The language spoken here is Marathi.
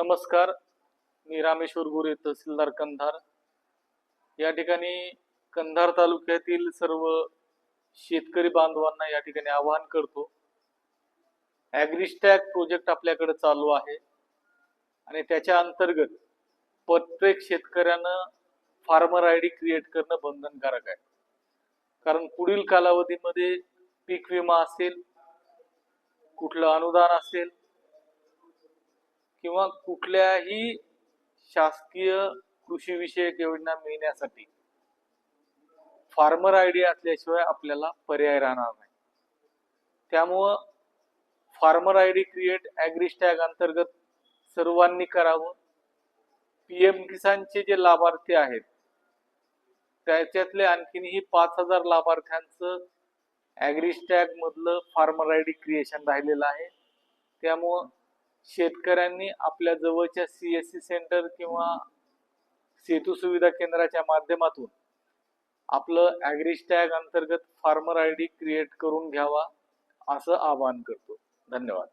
नमस्कार. मी रामेश्वर गोरे तहसीलदार कंधार. या ठिकाणी कंधार तालुक्यातील सर्व शेतकरी बांधवांना या ठिकाणी आवाहन करतो. ॲग्रिस्टॅग प्रोजेक्ट आपल्याकडे चालू आहे. आणि त्याच्या अंतर्गत प्रत्येक शेतकऱ्यानं फार्मर आय डी क्रिएट करणं बंधनकारक आहे. कारण पुढील कालावधीमध्ये पीक विमा असेल कुठलं अनुदान असेल किंवा कुठल्याही शासकीय कृषी विषयक योजना मिळण्यासाठी. फार्मर आय डी असल्याशिवाय आपल्याला पर्याय राहणार नाही. त्यामुळं farmer I D create Agristack अंतर्गत सर्वांनी करावं. पी एम किसानचे जे लाभार्थी आहेत त्याच्यातले आणखीनही पाच हजार लाभार्थ्यांचं ॲग्रिस्टॅग मधलं फार्मर आय डी क्रिएशन राहिलेलं आहे. त्यामुळं शेतकऱ्यांनी आपल्या जवळच्या सी एस सी सेंटर किंवा सेतू सुविधा केंद्राच्या माध्यमातून आपलं ॲग्रिस्टॅग अंतर्गत फार्मर आय डी क्रिएट करून घ्यावा असं आवाहन करतो. धन्यवाद.